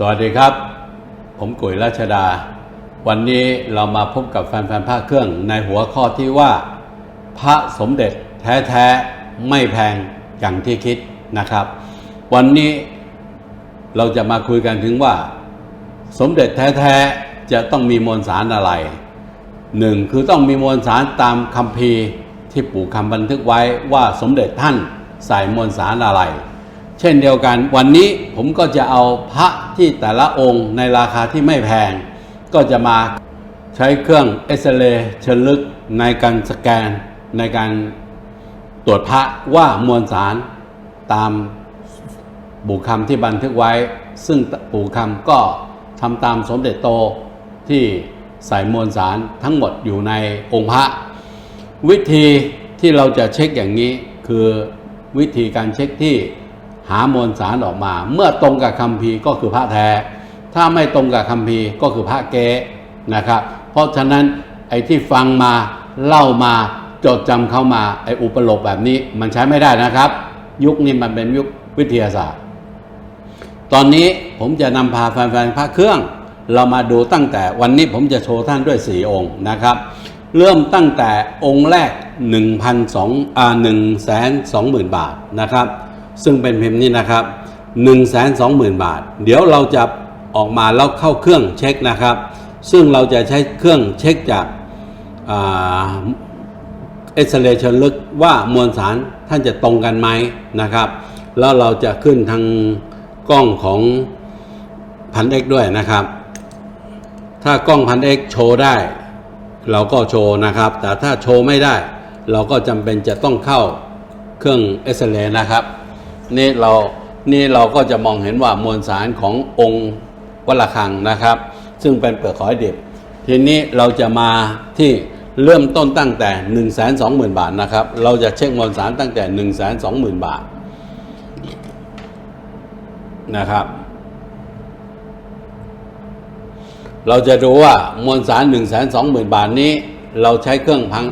สวัสดีครับ ผมกุยราชดา วันนี้เรามาพบกับแฟนๆภาคเครื่องในหัวข้อที่ว่า พระสมเด็จแท้ๆ ไม่แพงอย่างที่คิดนะครับ วันนี้เราจะมาคุยกันถึงว่า สมเด็จแท้ๆ จะต้องมีมวลสารอะไรหนึ่งคือต้องมีมวลสารตามคัมภีที่ปู่คำบันทึกไว้ว่าสมเด็จท่านใส่มวลสารอะไร เช่นเดียวกัน วันนี้ผมก็จะเอาพระที่แต่ละองค์ในราคาที่ไม่แพง ก็จะมาใช้เครื่องเอ็กซเรย์เชิญลึกในการสแกน ในการตรวจพระว่ามวลสารตามบุคคำที่บันทึกไว้ ซึ่งปู่คำก็ทำตามสมเด็จโตที่ใส่มวลสารทั้งหมดอยู่ในองค์พระ วิธีที่เราจะเช็คอย่างนี้คือวิธีการเช็คที่ หามวลสารออกมา เมื่อตรงกับคัมภีก็คือพระแท้ ถ้าไม่ตรงกับคัมภีก็คือพระเก๊นะครับ เพราะฉะนั้นไอ้ที่ฟังมาเล่ามาจดจำเข้ามาไอ้อุปโลกแบบนี้มันใช้ไม่ได้นะครับ ยุคนี้มันเป็นยุควิทยาศาสตร์ ตอนนี้ผมจะนำพาแฟนๆพระเครื่อง เรามาดูตั้งแต่วันนี้ผมจะโชว์ท่านด้วยสี่องค์นะครับ เริ่มตั้งแต่องค์แรก1 2 0 0อ่า1 2 0 0 0 0 บาทนะครับ ซึ่งเป็นพิมพ์นี้นะครับ 1 2 0 0 0 0 บาท เดี๋ยวเราจะออกมาแล้วเข้าเครื่องเช็คนะครับ ซึ่งเราจะใช้เครื่องเช็คจากเอ็กซเรย์เชิญลึกว่ามวลสารท่านจะตรงกันไหมนะครับ แล้วเราจะขึ้นทางกล้องของพันเอกด้วยนะครับ ถ้ากล้องพันเอกโชว์ได้ เราก็โชว์นะครับ แต่ถ้าโชว์ไม่ได้ เราก็จำเป็นจะต้องเข้าเครื่องเอ็กซเรย์นะครับ นี่เรานี่เราก็จะมองเห็นว่ามวลสารขององค์วัลคังนะครับ ซึ่งเป็นเปลือกหอยดิบ ทีนี้เราจะมาที่เริ่มต้นตั้งแต่ 1 2 0 0 0 0 บาทนะครับ เราจะเช็คมวลสารตั้งแต่ 1 2 0 0 0 0 บาทนะครับ เราจะดูว่ามวลสาร 1 2 0 0 0 0 บาทนี้ เราใช้เครื่องพัน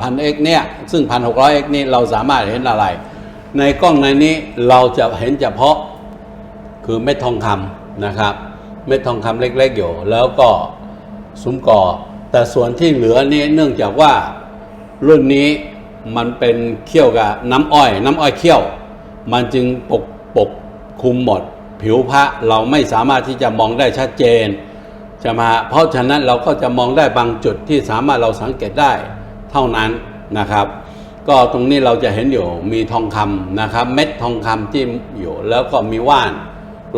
พันเอ็กเนี่ย ซึ่งพันหกร้อยเอ็กนี่เราสามารถเห็นอะไร ในกล้องในนี้เราจะเห็นเฉพาะคือเม็ดทองคำนะครับ เม็ดทองคำเล็กๆอยู่ แล้วก็ซุ้มก่อ แต่ส่วนที่เหลือนี้เนื่องจากว่ารุ่นนี้มันเป็นเคี่ยวกับน้ำอ้อย น้ำอ้อยเคี่ยว มันจึงปกปกคุมหมด ผิวพระเราไม่สามารถที่จะมองได้ชัดเจนใช่ไหมฮะเพราะฉะนั้นเราก็จะมองได้บางจุดที่สามารถเราสังเกตได้เท่านั้นนะครับ ก็ตรงนี้เราจะเห็นอยู่มีทองคำนะครับ เม็ดทองคำที่อยู่แล้วก็มีว่าน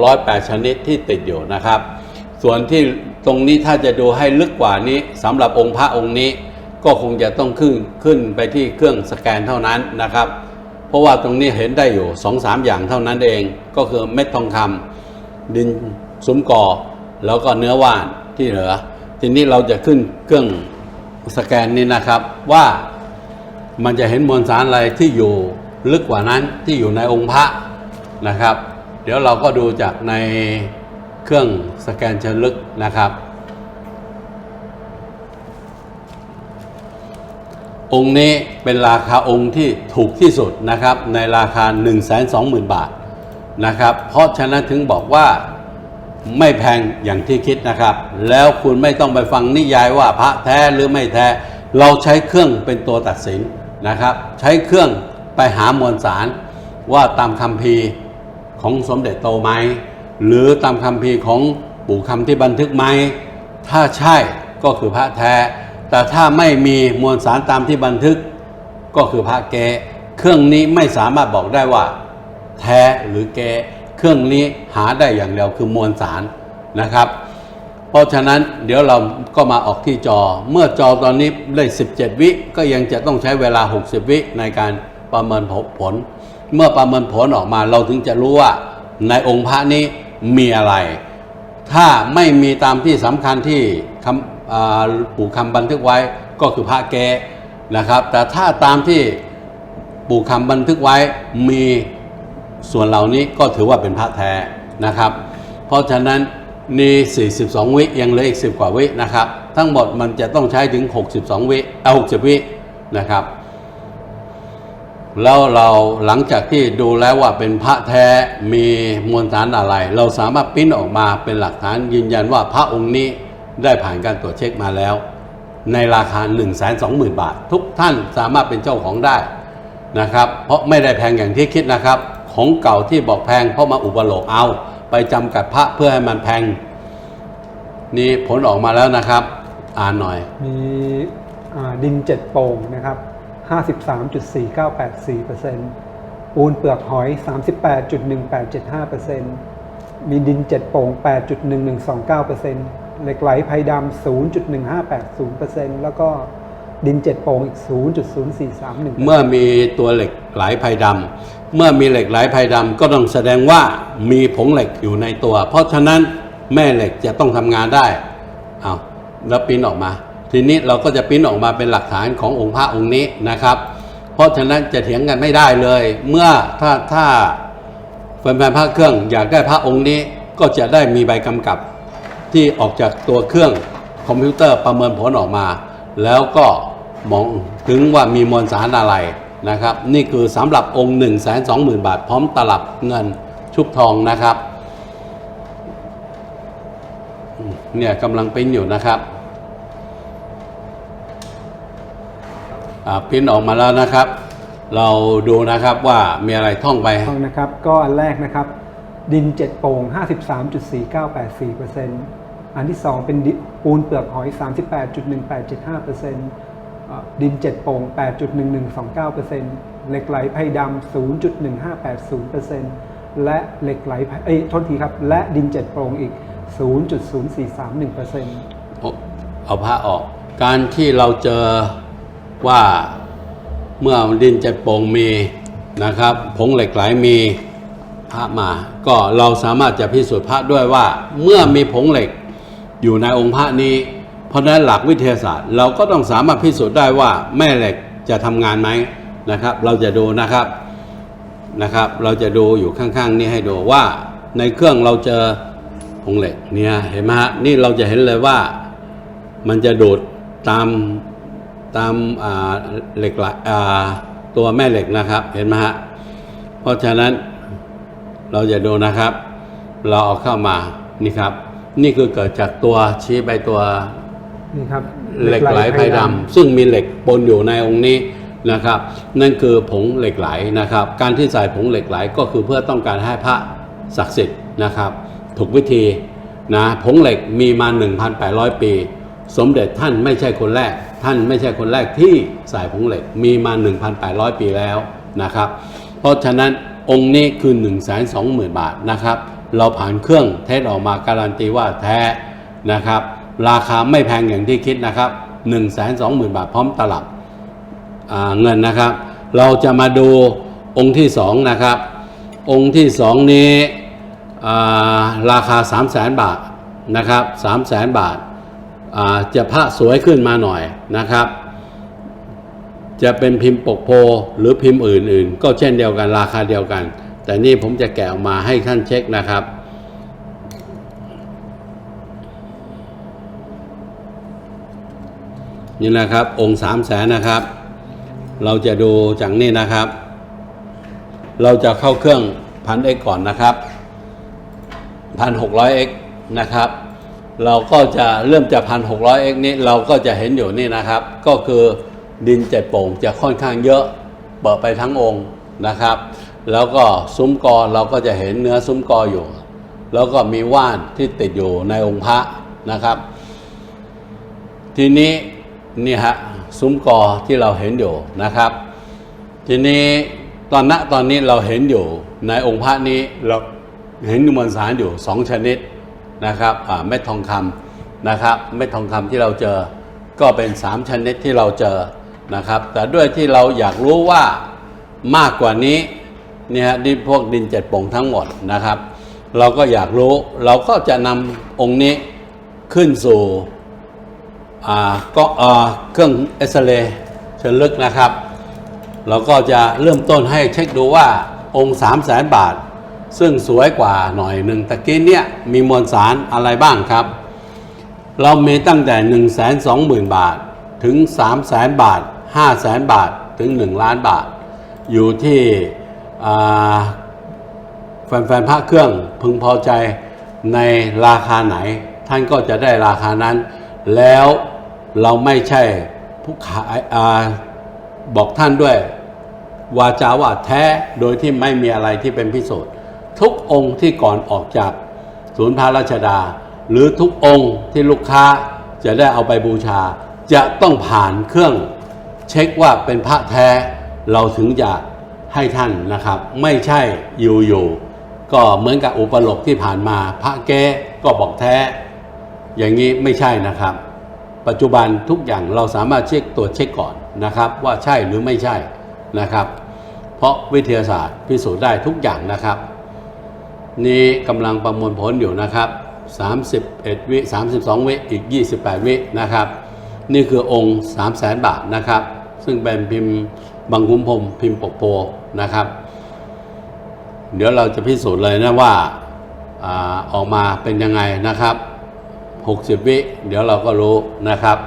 ร้อยแปดชนิดที่ติดอยู่นะครับ ส่วนที่ตรงนี้ถ้าจะดูให้ลึกกว่านี้สำหรับองค์พระองค์นี้ ก็คงจะต้องขึ้นขึ้นไปที่เครื่องสแกนเท่านั้นนะครับ เพราะว่าตรงนี้เห็นได้อยู่สองสามอย่างเท่านั้นเองก็คือเม็ดทองคำดินซุ้มกอแล้วก็เนื้อว่านที่เหลือ ทีนี้เราจะขึ้นเครื่องสแกนนี้นะครับว่า มันจะเห็นมวลสารอะไรที่อยู่ลึกกว่านั้นที่อยู่ในองค์พระนะครับ เดี๋ยวเราก็ดูจากในเครื่องสแกนเชิงลึกนะครับ องค์นี้เป็นราคาองค์ที่ถูกที่สุดนะครับ ในราคา 1 2 0 0 0 0 บาทนะครับ เพราะฉะนั้นถึงบอกว่าไม่แพงอย่างที่คิดนะครับ แล้วคุณไม่ต้องไปฟังนิยายว่าพระแท้หรือไม่แท้ เราใช้เครื่องเป็นตัวตัดสิน นะครับใช้เครื่องไปหามวลสารว่าตามคำพีของสมเด็จโตไหม หรือตามคำพีของปู่คำที่บันทึกไหม ถ้าใช่ก็คือพระแท้ แต่ถ้าไม่มีมวลสารตามที่บันทึก ก็คือพระเกเครื่องนี้ไม่สามารถบอกได้ว่า แท้หรือเกเครื่องนี้หาได้อย่างเดียวคือมวลสารนะครับ เพราะฉะนั้นเดี๋ยวเราก็มาออกที่จอ เมื่อจอตอนนี้ได้ 17 วิ ก็ยังจะต้องใช้เวลา 60 วิในการประเมินผล เมื่อประเมินผลออกมาเราถึงจะรู้ว่าในองค์พระนี้มีอะไร ถ้าไม่มีตามที่สำคัญที่คำปู่คำบันทึกไว้ก็คือพระแกนะครับ แต่ถ้าตามที่ปู่คำบันทึกไว้มีส่วนเหล่านี้ก็ถือว่าเป็นพระแท้นะครับ เพราะฉะนั้น นี่42 วิยังเหลืออีก 10 กว่าวินะครับ ทั้งหมดมันจะต้องใช้ถึง 62 วิเอา60 วินะครับ แล้วเราหลังจากที่ดูแล้วว่าเป็นพระแท้มีมวลสารอะไร เราสามารถปิ้นออกมาเป็นหลักฐานยืนยันว่าพระองค์นี้ได้ผ่านการตรวจเช็คมาแล้ว ในราคา 1 2 0 0 0 0 บาท ทุกท่านสามารถเป็นเจ้าของได้นะครับ เพราะไม่ได้แพงอย่างที่คิดนะครับ ของเก่าที่บอกแพงเพราะมาอุปโลกเอา ไปจำกัดพระเพื่อให้มันแพง นี่ผลออกมาแล้วนะครับ อ่านหน่อย มีอ่าดินเจ็ดโป่งนะครับ 53.4984%ปูนเปลือกหอย 38.1875%มีดินเจ็ดโป่ง 8.1129%เหล็กไหลไพดำ0.1580%แล้วก็ ดินเจ็ดโป่งอีก 0.0431 เมื่อมีตัวเหล็กไหลไพดำเมื่อมีเหล็กไหลไพดำก็ต้องแสดงว่ามีผงเหล็กอยู่ในตัว เพราะฉะนั้นแม่เหล็กจะต้องทำงานได้เอาแล้วปิ้นออกมา ทีนี้เราก็จะปิ้นออกมาเป็นหลักฐานขององค์พระองค์นี้นะครับ เพราะฉะนั้นจะเถียงกันไม่ได้เลย เมื่อถ้าถ้าแฟนๆพระเครื่องอยากได้พระองค์นี้ก็จะได้มีใบกำกับที่ออกจากตัวเครื่องคอมพิวเตอร์ประเมินผลออกมา แล้วก็มองถึงว่ามีมวลสารอะไรนะครับ นี่คือสำหรับองค์1 2 0 0 0 0 บาท พร้อมตลับเงินชุบทองนะครับเนี่ยกำลังปริ้นอยู่นะครับปริ้นออกมาแล้วนะครับ เราดูนะครับว่ามีอะไรท่องไปต้องนะครับ ก็อันแรกนะครับ ดินเจ็ดโป่ง 53.4984%อัน อันที่ 2 เป็นปูนเปลือกหอย 38.1875%เอ่อดินเจ็ดโป่ง 8.1129%เหล็กไหลไพดำ 0.1580%และเหล็กไหลไพเอ้ยโทษทีครับ และดินเจ็ดโป่งอีก 0.0431%เอาเอาผ้าออก การที่เราเจอว่าเมื่อดินเจ็ดโป่งมีนะครับผงเหล็กไหลมีพระมา ก็เราสามารถจะพิสูจน์พระด้วยว่า เมื่อมีผงเหล็ก อยู่ในองค์พระนี้ เพราะนั้นหลักวิทยาศาสตร์ เราก็ต้องสามารถพิสูจน์ได้ว่าแม่เหล็กจะทำงานไหมนะครับ เราจะดูนะครับนะครับ เราจะดูอยู่ข้างๆ นี้ให้ดูว่าในเครื่องเราเจอผงเหล็กเนี่ยเห็นไหมฮะนี่เราจะเห็นเลยว่ามันจะดูดตามตามอ่าเหล็กลอ่าตัวแม่เหล็กนะครับเห็นไหมฮะเพราะฉะนั้นเราจะดูนะครับ เราเอาเข้ามานี่ครับ นี่คือเกิดจากตัวชี้ไปตัวนี่ครับเหล็กไหลไพดำซึ่งมีเหล็กปนอยู่ในองค์นี้นะครับ นั่นคือผงเหล็กไหลนะครับ การที่ใส่ผงเหล็กไหลก็คือเพื่อต้องการให้พระศักดิ์สิทธิ์นะครับ ถูกวิธีนะผงเหล็กมีมา 1,800 ปี สมเด็จท่านไม่ใช่คนแรก ท่านไม่ใช่คนแรกที่ใส่ผงเหล็กมีมา 1,800 ปีแล้วนะครับ เพราะฉะนั้นองค์นี้คือ 1 2 0 0 0 0 บาทนะครับ เราผ่านเครื่องเทสออกมาการันตีว่าแท้นะครับ ราคาไม่แพงอย่างที่คิดนะครับ 1 2 0 0 0 0 บาทพร้อมตลับเงินนะครับ เราจะมาดูองค์ที่สองนะครับ องค์ที่สองนี้ราคา 3 0 0แสนบาทนะครับ3 0 0แสนบาทจะพระสวยขึ้นมาหน่อยนะครับ จะเป็นพิมพ์ปกโพหรือพิมพ์อื่นๆ ก็เช่นเดียวกันราคาเดียวกัน แต่นี่ผมจะแกะออกมาให้ท่านเช็คนะครับ นี่นะครับ องค์สามแสนนะครับ เราจะดูจากนี่นะครับ เราจะเข้าเครื่องพันเอกก่อนนะครับพันหกร้อยเอกนะครับ เราก็จะเริ่มจากพันหกร้อยเอกนี้เราก็จะเห็นอยู่นี่นะครับ ก็คือดินเจ็ดโป่งจะค่อนข้างเยอะเปิดไปทั้งองค์นะครับ แล้วก็ซุ้มกอเราก็จะเห็นเนื้อซุ้มกออยู่ แล้วก็มีว่านที่ติดอยู่ในองค์พระนะครับ ทีนี้นี่ฮะซุ้มกอที่เราเห็นอยู่นะครับ ทีนี้ตอนณตอนนี้เราเห็นอยู่ในองค์พระนี้เราเห็นมวลสารอยู่สองชนิดนะครับเม็ดทองคำนะครับเม็ดทองคำที่เราเจอก็เป็นสามชนิดที่เราเจอนะครับ แต่ด้วยที่เราอยากรู้ว่ามากกว่านี้ เนี่ยฮะดิพวกดินเจ็ดป่งทั้งหมดนะครับ เราก็อยากรู้เราก็จะนำองค์นี้ขึ้นสู่ก็เครื่องเอ็กซเรย์เชิญลึกนะครับ เราก็จะเริ่มต้นให้เช็คดูว่าองค์3 0 0แสนบาท ซึ่งสวยกว่าหน่อยหนึ่งตะกี้เนี่ยมีมวลสารอะไรบ้างครับ เรามีตั้งแต่ 1 2 0 0 0 0 บาทถึง 3 0 0แสนบาท 5 0 0แสนบาทถึง 1 ล้านบาท อยู่ที่ แฟนๆพระเครื่องพึงพอใจในราคาไหน ท่านก็จะได้ราคานั้น แล้วเราไม่ใช่ผู้ขายอบอกท่านด้วย วาจาว่าแท้โดยที่ไม่มีอะไรที่เป็นพิสูจน์ทุกองค์ที่ก่อนออกจากศูนย์พระราชดา หรือทุกองค์ที่ลูกค้าจะได้เอาไปบูชา จะต้องผ่านเครื่อง เช็คว่าเป็นพระแท้เราถึงจะ ให้ท่านนะครับ ไม่ใช่อยู่ๆก็เหมือนกับอุปโลกที่ผ่านมา พระแก้ก็บอกแท้ อย่างนี้ไม่ใช่นะครับ ปัจจุบันทุกอย่างเราสามารถเช็คตรวจเช็คก่อนนะครับ ว่าใช่หรือไม่ใช่นะครับ เพราะวิทยาศาสตร์พิสูจน์ได้ทุกอย่างนะครับ นี้กำลังประมวลผลอยู่นะครับ 31 วิ 32 วิอีก 28 วินะครับ นี่คือองค์ 3 0 0แสนบาทนะครับ ซึ่งเป็นพิมพ์บางคุ้มพรมพิมพ์ปกโพ นะครับ เดี๋ยวเราจะพิสูจน์เลยนะว่าออกมาเป็นยังไงนะครับ 60 วิเดี๋ยวเราก็รู้นะครับ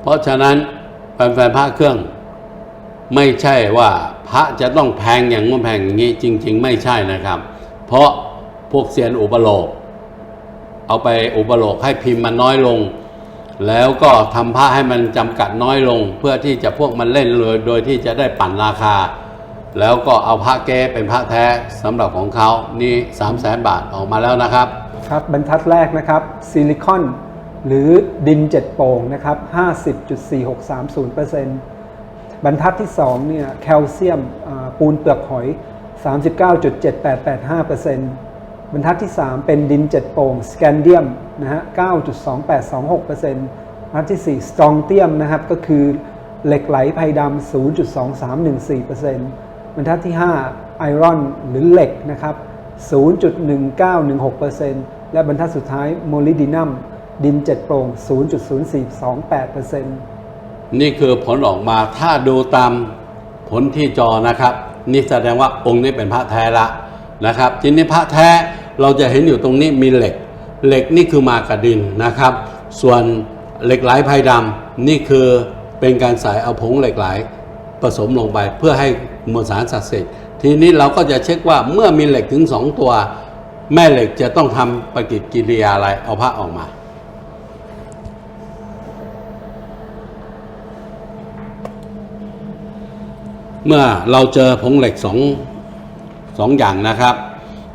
เพราะฉะนั้นแฟนๆพระเครื่อง ไม่ใช่ว่าพระจะต้องแพงอย่างงู้นแพงอย่างนี้จริง ๆ ไม่ใช่นะครับ เพราะพวกเซียนอุปโลก เอาไปอุปโลกให้พิมพ์มันน้อยลง แล้วก็ทำพระให้มันจำกัดน้อยลง เพื่อที่จะพวกมันเล่นเลยโดยที่จะได้ปั่นราคา แล้วก็เอาพระแก้เป็นพระแท้สำหรับของเขานี่3 0 0แสนบาทออกมาแล้วนะครับ ครับบรรทัดแรกนะครับซิลิคอนหรือดินเจ็ดโป่งนะครับ 50.4630%บรรทัดที่2เนี่ยแคลเซียมปูนเปลือกหอย 39.7885%บรรทัดที่ 3 เป็นดินเจ็ดโป่งสแกนเดียมนะฮะ 9.2826%บรรทัดที่ 4 สตรองเตียมนะครับก็คือเหล็กไหลไพดำ0.2314% บรรทัดที่ 5 ไอรอนหรือเหล็กนะครับ 0.1916%และบรรทัดสุดท้ายโมลิดินัมดินเจ็ดโปร่ง 0.0428%นี่คือผลออกมาถ้าดูตามผลที่จอนะครับ นี่แสดงว่าองค์นี้เป็นพระแท้ละนะครับทีนี้พระแท้เราจะเห็นอยู่ตรงนี้มีเหล็ก เหล็กนี่คือมากระดินนะครับ ส่วนเหล็กไหลไพรดำนี่คือเป็นการใส่เอาผงเหล็กไหล ผสมลงไปเพื่อให้มวลสารศักดิ์สิทธิ์ทีนี้เราก็จะเช็คว่าเมื่อมีเหล็กถึงสองตัว แม่เหล็กจะต้องทำปฏิกิริยาอะไรเอาพระออกมาเมื่อเราเจอผงเหล็กสองสองอย่างนะครับ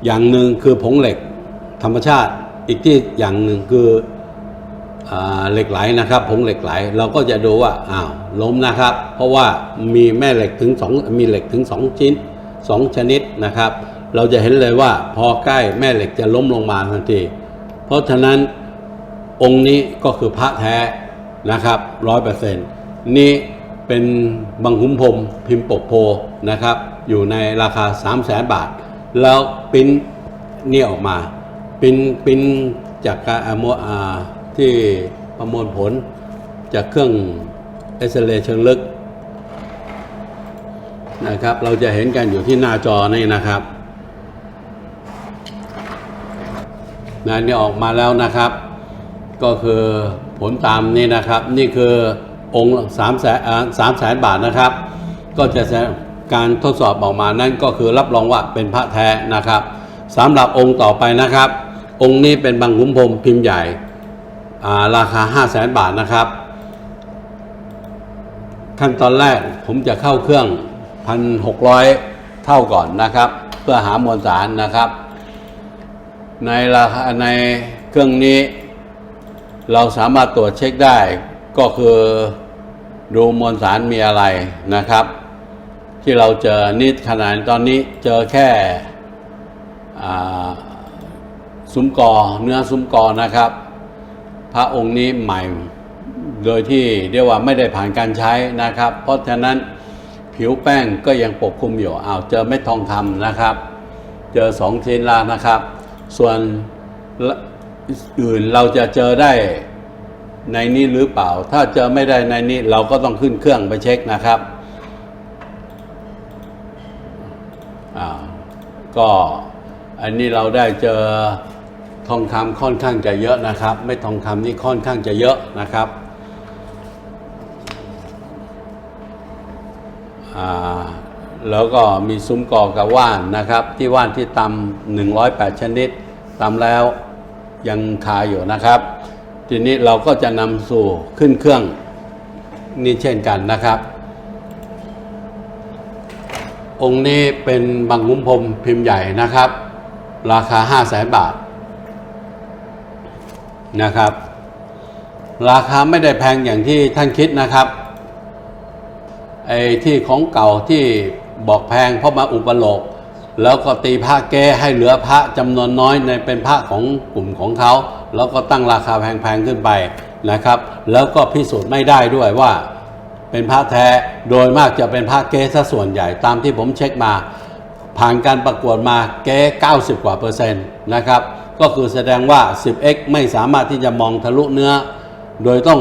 อย่างหนึ่งคือผงเหล็กธรรมชาติ อีกที่อย่างหนึ่งคืออเหล็กไหลนะครับ ผงเหล็กไหล เราก็จะดูว่า อ้าว ล้มนะครับ เพราะว่ามีแม่เหล็กถึงสองมีเหล็กถึงสองชิ้นสองชนิดนะครับ เราจะเห็นเลยว่าพอใกล้แม่เหล็กจะล้มลงมาทันที เพราะฉะนั้นองค์นี้ก็คือพระแท้นะครับร้อยเปอร์เซ็นต์นี่เป็นบังคุมพรมพิมพ์ปกโพนะครับ อยู่ในราคา 3 0 0แสนบาท แล้วปริ้นนี่ออกมาปริ้นปริ้นจากการอโมอาที่ประมวลผลจากเครื่อง เอ็กซเรย์เชิงลึกนะครับ เราจะเห็นกันอยู่ที่หน้าจอนี่นะครับนะนี่ออกมาแล้วนะครับ ก็คือผลตามนี้นะครับ นี่คือองค์สามแสนสามแสนบาทนะครับ ก็จะการทดสอบออกมานั่นก็คือรับรองว่าเป็นพระแท้นะครับสำหรับองค์ต่อไปนะครับ องค์นี้เป็นบางขุมพรมพิมพ์ใหญ่ราคา 5 0 0แสนบาทนะครับ ขั้นตอนแรกผมจะเข้าเครื่อง 1,600 เท่าก่อนนะครับ เพื่อหามวลสารนะครับ ในราคาในเครื่องนี้ เราสามารถตรวจเช็คได้ก็คือดูมวลสารมีอะไรนะครับ ที่เราเจอนิดขนาดตอนนี้เจอแค่ซุ้มกอเนื้อซุ้มกอนะครับ พระองค์นี้ใหม่ โดยที่เรียกว่าไม่ได้ผ่านการใช้นะครับ เพราะฉะนั้นผิวแป้งก็ยังปกคลุมอยู่อ้าวเจอเม็ดทองคำนะครับ เจอสองชิ้นล้วนะครับ ส่วนอื่นเราจะเจอได้ในนี้หรือเปล่า ถ้าเจอไม่ได้ในนี้เราก็ต้องขึ้นเครื่องไปเช็คนะครับอ่าก็อันนี้เราได้เจอทองคำค่อนข้างจะเยอะนะครับ ไม่ทองคำนี่ค่อนข้างจะเยอะนะครับอ่า แล้วก็มีซุ้มกอกับว่านนะครับ ที่ว่านที่ตำ108 ชนิดตำแล้วยังคาอยู่นะครับ ทีนี้เราก็จะนำสู่ขึ้นเครื่องนี่เช่นกันนะครับ องค์นี้เป็นบางคุ้มพรมพิมพ์ใหญ่นะครับ ราคา 5 0 0แสนบาทนะครับ ราคาไม่ได้แพงอย่างที่ท่านคิดนะครับ ไอ้ที่ของเก่าที่บอกแพงเพราะมาอุปโลก แล้วก็ตีพระแก้ให้เหลือพระจำนวนน้อยในเป็นพระของกลุ่มของเขา แล้วก็ตั้งราคาแพงๆขึ้นไปนะครับ แล้วก็พิสูจน์ไม่ได้ด้วยว่า เป็นพระแท้โดยมากจะเป็นพระเก๊ซะส่วนใหญ่ตามที่ผมเช็คมา ผ่านการประกวดมาเก๊90 กว่าเปอร์เซ็นต์นะครับก็คือแสดงว่า 10x ไม่สามารถที่จะมองทะลุเนื้อ โดยต้อง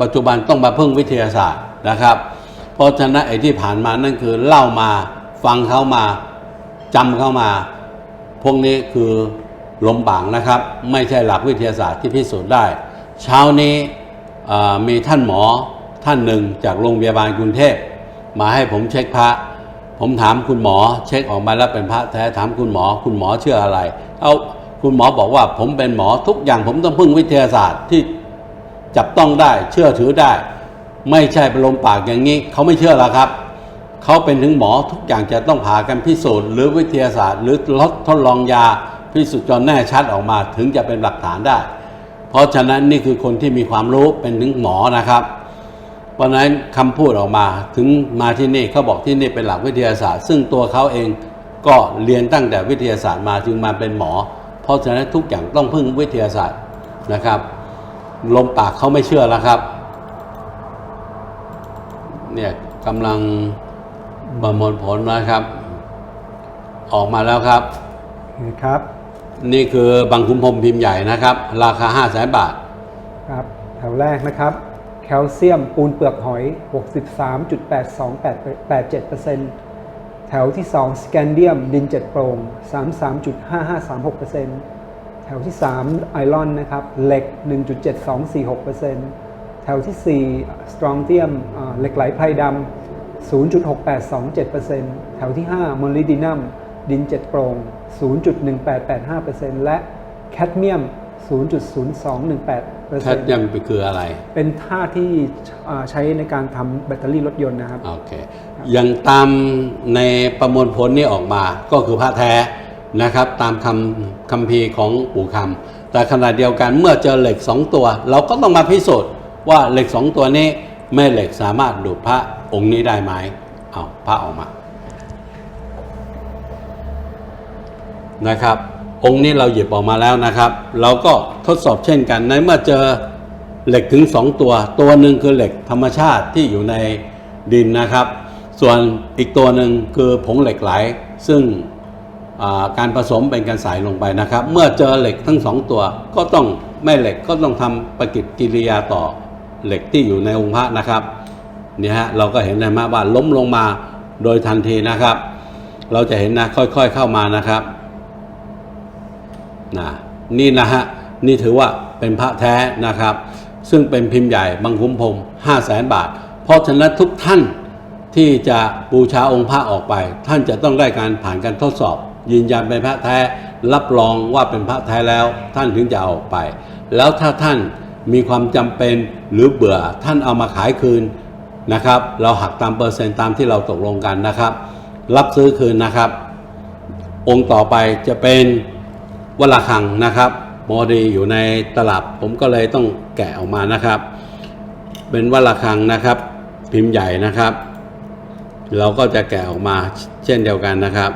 ปัจจุบันต้องมาพึ่งวิทยาศาสตร์นะครับ เพราะฉะนั้นไอ้ที่ผ่านมานั่นคือเล่ามาฟังเขามาจำเข้ามา พวกนี้คือลมปางนะครับ ไม่ใช่หลักวิทยาศาสตร์ที่พิสูจน์ได้ เช้านี้มีท่านหมอท่านหนึ่งจากโรงพยาบาลกรุงเทพมาให้ผมเช็คพระ ผมถามคุณหมอ เช็คออกมาแล้วเป็นพระแท้ถามคุณหมอ คุณหมอเชื่ออะไรเอาคุณหมอบอกว่าผมเป็นหมอทุกอย่างผมต้องพึ่งวิทยาศาสตร์ที่จับต้องได้เชื่อถือได้ ไม่ใช่เป็นลมปากอย่างนี้ เขาไม่เชื่อแล้วครับเขาเป็นถึงหมอทุกอย่างจะต้องผ่ากันพิสูจน์หรือวิทยาศาสตร์ หรือทดทดลองยาพิสูจน์จนแน่ชัดออกมาถึงจะเป็นหลักฐานได้ เพราะฉะนั้นนี่คือคนที่มีความรู้เป็นถึงหมอนะครับ เพราะฉะนั้นคำพูดออกมาถึงมาที่นี่เขาบอกที่นี่เป็นหลักวิทยาศาสตร์ ซึ่งตัวเขาเองก็เรียนตั้งแต่วิทยาศาสตร์มาจึงมาเป็นหมอ เพราะฉะนั้นทุกอย่างต้องพึ่งวิทยาศาสตร์นะครับ ลมปากเขาไม่เชื่อแล้วครับ เนี่ยกำลังประมวลผลนะครับ ออกมาแล้วครับนะครับ นี่คือบางคุมพรมพิมพ์ใหญ่นะครับ ราคา5 0 0แสนบาท ครับ แถวแรกนะครับ แคลเซียมปูนเปลือกหอย 63.8287%แถวที่ 2 สแกนเดียมดินเจ็ดโปร่ง33.5536%แถวที่ 3 ไอรอนนะครับเหล็ก 1.7246%แถวที่ 4 สตรองเทียมอ่าเหล็กไหลไพรดำ0.6827%แถวที่5โมลิดินัม ดินเจ็ดโปร่ง0.1885%และแคดเมียม 0.0218%แคดเมียมคืออะไร เป็นท่าที่อ่าใช้ในการทำแบตเตอรี่รถยนต์นะครับ โอเค อย่างตามในประมวลผลนี้ออกมาก็คือพระแท้นะครับ ตามคำคำพีร์ของปู่คำแต่ขณะเดียวกันเมื่อเจอเหล็กสองตัว เราก็ต้องมาพิสูจน์ ว่าเหล็กสองตัวนี้แม่เหล็กสามารถดูดพระองค์นี้ได้ไหมเอาพระออกมานะครับ องค์นี้เราหยิบออกมาแล้วนะครับ เราก็ทดสอบเช่นกันในเมื่อเจอเหล็กถึง 2 ตัว ตัวหนึ่งคือเหล็กธรรมชาติที่อยู่ในดินนะครับ ส่วนอีกตัวหนึ่งคือผงเหล็กไหล ซึ่งาการผสมเป็นการใส่ลงไปนะครับ เมื่อเจอเหล็กทั้งสองตัวก็ต้องแม่เหล็กก็ต้องทำปฏิกิริยาต่อ เหล็กที่อยู่ในองค์พระนะครับเนี่ยฮะเราก็เห็นนะมาว่าล้มลงมาโดยทันทีนะครับ เราจะเห็นนะค่อยๆเข้ามานะครับนะนี่นะฮะนี่ถือว่าเป็นพระแท้นะครับ ซึ่งเป็นพิมพ์ใหญ่บางคุ้มพรม5 0 0แสนบาท เพราะฉะนั้นทุกท่านที่จะบูชาองค์พระออกไป ท่านจะต้องได้การผ่านการทดสอบ ยืนยันเป็นพระแท้รับรองว่าเป็นพระแท้แล้ว ท่านถึงจะเอาออกไป แล้วถ้าท่าน มีความจำเป็นหรือเบื่อท่านเอามาขายคืนนะครับ เราหักตามเปอร์เซ็นต์ตามที่เราตกลงกันนะครับ รับซื้อคืนนะครับ องค์ต่อไปจะเป็นวัดระฆังนะครับโมดีอยู่ในตลับผมก็เลยต้องแกะออกมานะครับ เป็นวัดระฆังนะครับ พิมพ์ใหญ่นะครับ เราก็จะแกะออกมาเช่นเดียวกันนะครับ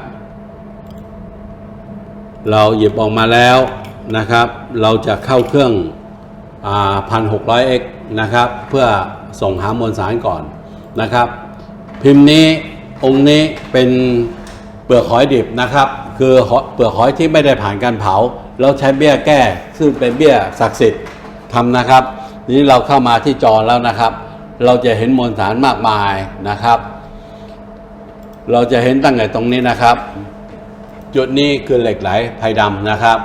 เราหยิบออกมาแล้วนะครับ เราจะเข้าเครื่อง พันหกร้อยเอกนะครับ เพื่อส่งหามวลสารก่อนนะครับ พิมพ์นี้องค์นี้เป็นเปลือกหอยดิบนะครับ คือเปลือกหอยที่ไม่ได้ผ่านการเผา แล้วใช้เบี้ยแก้ ซึ่งเป็นเบี้ยศักดิ์สิทธิ์ทำนะครับ นี้เราเข้ามาที่จอแล้วนะครับ เราจะเห็นมวลสารมากมายนะครับ เราจะเห็นตั้งแต่ตรงนี้นะครับ จุดนี้คือเหล็กไหลไพดำนะครับ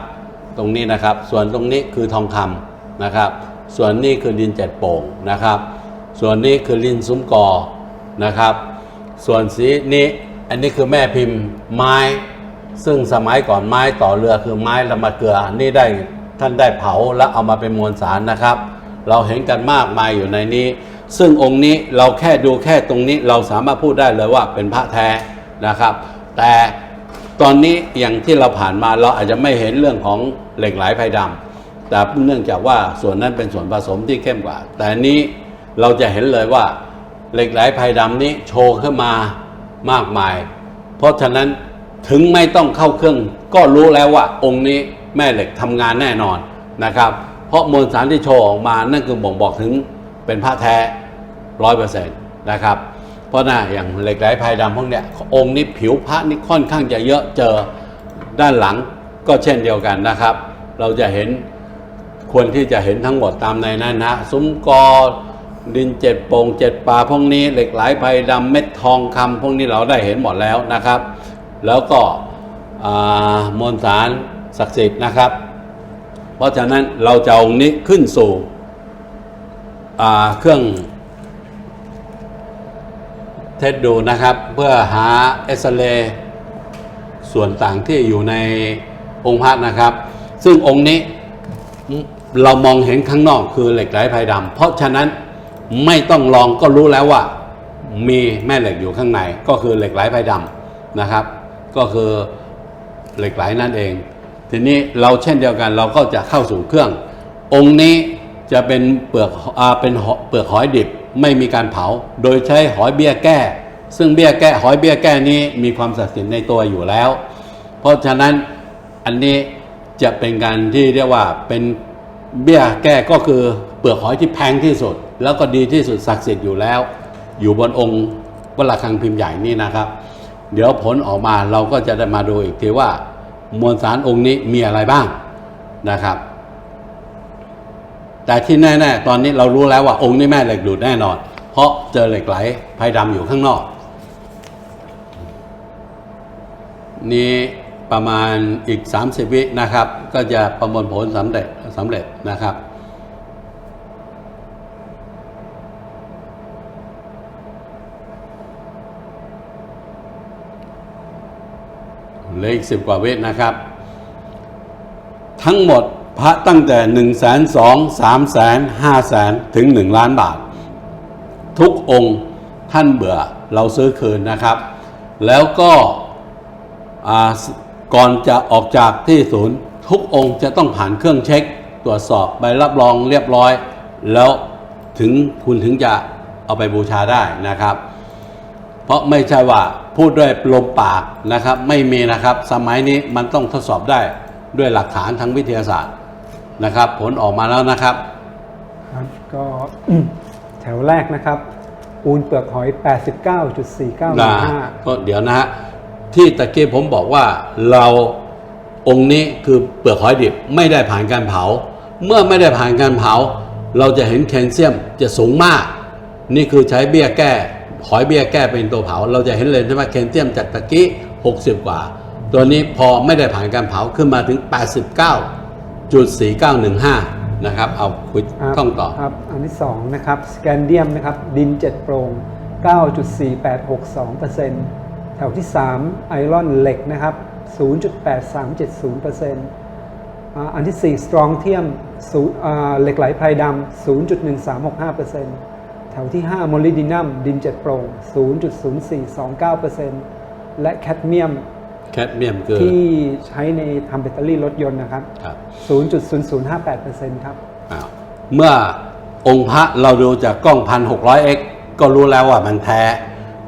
ตรงนี้นะครับ ส่วนตรงนี้คือทองคำ นะครับ ส่วนนี้คือดินเจ็ดโป่งนะครับ ส่วนนี้คือลินซุ้มกอนะครับ ส่วนสีนี้อันนี้คือแม่พิมพ์ไม้ ซึ่งสมัยก่อนไม้ต่อเรือคือไม้ละมาเกลือนี่ได้ท่านได้เผาแล้วเอามาเป็นมวลสารนะครับ เราเห็นกันมากมายอยู่ในนี้ ซึ่งองค์นี้เราแค่ดูแค่ตรงนี้เราสามารถพูดได้เลยว่าเป็นพระแท้นะครับ แต่ตอนนี้อย่างที่เราผ่านมาเราอาจจะไม่เห็นเรื่องของเหล็กไหลไฟดำ แต่เนื่องจากว่าส่วนนั้นเป็นส่วนผสมที่เข้มกว่า แต่อันนี้เราจะเห็นเลยว่าเหล็กไหลไฟดำนี้โชว์ขึ้นมามากมาย เพราะฉะนั้นถึงไม่ต้องเข้าเครื่อง ก็รู้แล้วว่าองค์นี้แม่เหล็กทำงานแน่นอนนะครับ เพราะมวลสารที่โชว์ออกมานั่นคือบ่งบอกถึงเป็นพระแท้ร้อยเปอร์เซ็นต์นะครับเพราะน่ะอย่างเหล็กไหลภายดำพวกเนี้ยองค์นี้ผิวพระนี่ค่อนข้างจะเยอะเจอด้านหลังก็เช่นเดียวกันนะครับ เราจะเห็น ควรที่จะเห็นทั้งหมดตามในนั้นนะซุ้มกอดินเจ็ดโป่งเจ็ดปลาพวกนี้เหล็กไหลไฟดำเม็ดทองคำพวกนี้เราได้เห็นหมดแล้วนะครับ แล้วก็มวลสารศักดิ์สิทธิ์นะครับ เพราะฉะนั้นเราจะองนี้ขึ้นสู่เครื่องเทสดูนะครับ เพื่อหาเอ็กซเรย์ส่วนต่างที่อยู่ในองค์พระนะครับ ซึ่งองค์นี้ เรามองเห็นข้างนอกคือเหล็กไหลไฟดำเพราะฉะนั้นไม่ต้องลองก็รู้แล้วว่า มีแม่เหล็กอยู่ข้างในก็คือเหล็กไหลไฟดำนะครับ ก็คือเหล็กไหลนั่นเอง ทีนี้เราเช่นเดียวกันเราก็จะเข้าสู่เครื่อง องค์นี้จะเป็นเปลือกอ่าเป็นเปลือกหอยดิบไม่มีการเผา โดยใช้หอยเบี้ยแก้ ซึ่งเบี้ยแก้หอยเบี้ยแก้นี้มีความศักดิ์สิทธิ์ในตัวอยู่แล้ว เพราะฉะนั้นอันนี้จะเป็นการที่เรียกว่าเป็น เบี้ยแก้ก็คือเปลือกหอยที่แพงที่สุด แล้วก็ดีที่สุดศักดิ์สิทธิ์อยู่แล้ว อยู่บนองค์วัลคังพิมพ์ใหญ่นี่นะครับ เดี๋ยวผลออกมาเราก็จะได้มาดูอีกทีว่ามวลสารองค์นี้มีอะไรบ้างนะครับ แต่ที่แน่ๆตอนนี้เรารู้แล้วว่าองค์นี้แม่เหล็กดูดแน่นอน เพราะเจอเหล็กไหลไฟดำอยู่ข้างนอก นี่ ประมาณอีก 30 วินะครับ ก็จะประมวลผลสำเร็จสำเร็จนะครับเหลืออีกสิบกว่าเวินะครับ ทั้งหมดพระตั้งแต่1นึ่งแสนสองสามแสนห้าแสนถึง1ล้านบาท ทุกองค์ท่านเบื่อเราซื้อคืนนะครับ แล้วก็อ่า ก่อนจะออกจากที่ศูนย์ ทุกองค์จะต้องผ่านเครื่องเช็ค ตรวจสอบใบรับรองเรียบร้อย แล้วถึงคุณถึงจะเอาไปบูชาได้นะครับ เพราะไม่ใช่ว่าพูดด้วยลมปากนะครับ ไม่มีนะครับ สมัยนี้มันต้องทดสอบได้ด้วยหลักฐานทางวิทยาศาสตร์นะครับ ผลออกมาแล้วนะครับครับก็แถวแรกนะครับ ปูนเปลือกหอย 89.49นะ5ก็เดี๋ยวนะฮะ ที่ตะกี้ผมบอกว่าเราองค์นี้คือเปลือกหอยดิบไม่ได้ผ่านการเผา เมื่อไม่ได้ผ่านการเผา เราจะเห็นแคลเซียมจะสูงมาก นี่คือใช้เบี้ยแก้หอยเบี้ยแก้เป็นตัวเผา เราจะเห็นเลยใช่ไหมแคลเซียมจากตะกี้ 60 กว่า ตัวนี้พอไม่ได้ผ่านการเผาขึ้นมาถึง 89.4915 นะครับเอาคุยครับต้องต่อครับอันที่2นะครับสแกนเดียมนะครับดิน7โปร่ง9.4862% แถวที่ 3 ไอรอนเหล็กนะครับ 0.8370%อ่าอันที่ 4 สตรองเทียมศูนย์อ่าเหล็กไหลไพรดำ 0.1365%แถวที่ 5 โมลิดินัมดิน7โปร่ง 0.0429%และแคดเมียมแคดเมียมคือที่ใช้ในทำแบตเตอรี่รถยนต์นะครับครับ0.0058%ครับอ้าวเมื่อองค์พระเราดูจากกล้องพันหกร้อยเอ็กก็รู้แล้วว่ามันแท้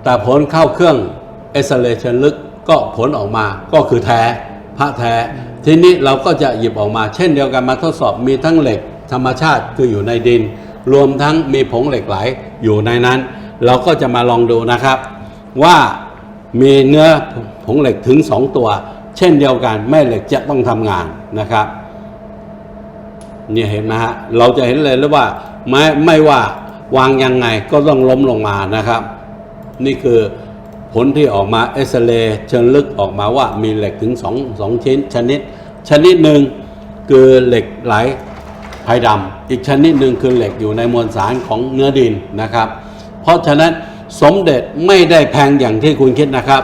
แต่ผลเข้าเครื่อง เอ็กซเรย์เชิญลึกก็ผลออกมาก็คือแท้พระแท้ ทีนี้เราก็จะหยิบออกมา เช่นเดียวกันมาทดสอบมีทั้งเหล็กธรรมชาติคืออยู่ในดิน รวมทั้งมีผงเหล็กไหลอยู่ในนั้น เราก็จะมาลองดูนะครับ ว่ามีเนื้อผงเหล็กถึง 2 ตัว เช่นเดียวกันแม่เหล็กจะต้องทำงานนะครับเนี่ยเห็นไหมฮะเราจะเห็นเลยแล้วว่าไม่ไม่ว่าวางยังไงก็ต้องล้มลงมานะครับ นี่คือ ผลที่ออกมาเอ็กซเรย์เชิงลึกออกมาว่ามีเหล็กถึง2งสองชิ้นชนิด ชนิดหนึ่งคือเหล็กไหลไพดำอีกชนิดหนึ่งคือเหล็กอยู่ในมวลสารของเนื้อดินนะครับ เพราะฉะนั้นสมเด็จไม่ได้แพงอย่างที่คุณคิดนะครับ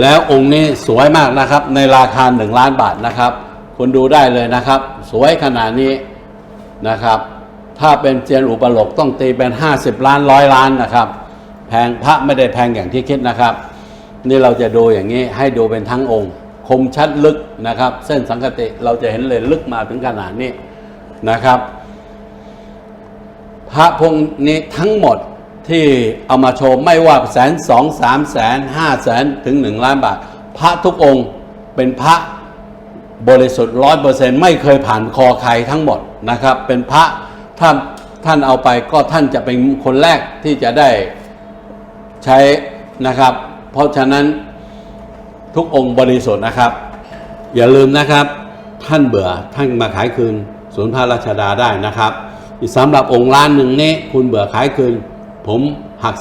แล้วองค์นี้สวยมากนะครับ ในราคา1ล้านบาทนะครับคุณดูได้เลยนะครับ สวยขนาดนี้นะครับ ถ้าเป็นเจียนอุปโลกต้องตีเป็น 50 ล้านร้อยล้านนะครับ แพงพระไม่ได้แพงอย่างที่คิดนะครับ นี่เราจะดูอย่างนี้ให้ดูเป็นทั้งองค์ คมชัดลึกนะครับ เส้นสังกติเราจะเห็นเลยลึกมาถึงขนาดนี้นะครับ พระพวกนี้ทั้งหมดที่เอามาโชว์ไม่ว่าแสนสองสามแสนห้าแสนถึงหนึ่งล้านบาท พระทุกองค์เป็นพระบริสุทธิ์ร้อยเปอร์เซ็นต์ไม่เคยผ่านคอใครทั้งหมดนะครับ เป็นพระถ้าท่านเอาไปก็ท่านจะเป็นคนแรกที่จะได้ ใช้นะครับ เพราะฉะนั้นทุกองค์บริสุทธิ์นะครับ อย่าลืมนะครับ ท่านเบื่อท่านมาขายคืนศูนย์พระราชดาได้นะครับสำหรับองค์ล้านหนึ่งนี้คุณเบื่อขายคืน ผมหัก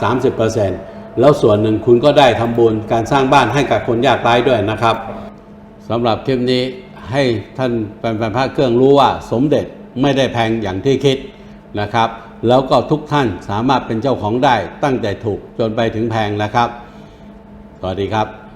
30%แล้วส่วนหนึ่งคุณก็ได้ทำบุญการสร้างบ้านให้กับคนยากไร้ด้วยนะครับสำหรับคลิปนี้ให้ท่านแฟนๆพระเครื่องรู้ว่าสมเด็จไม่ได้แพงอย่างที่คิดนะครับ แล้วก็ทุกท่านสามารถเป็นเจ้าของได้ตั้งแต่ถูกจนไปถึงแพงนะครับ สวัสดีครับ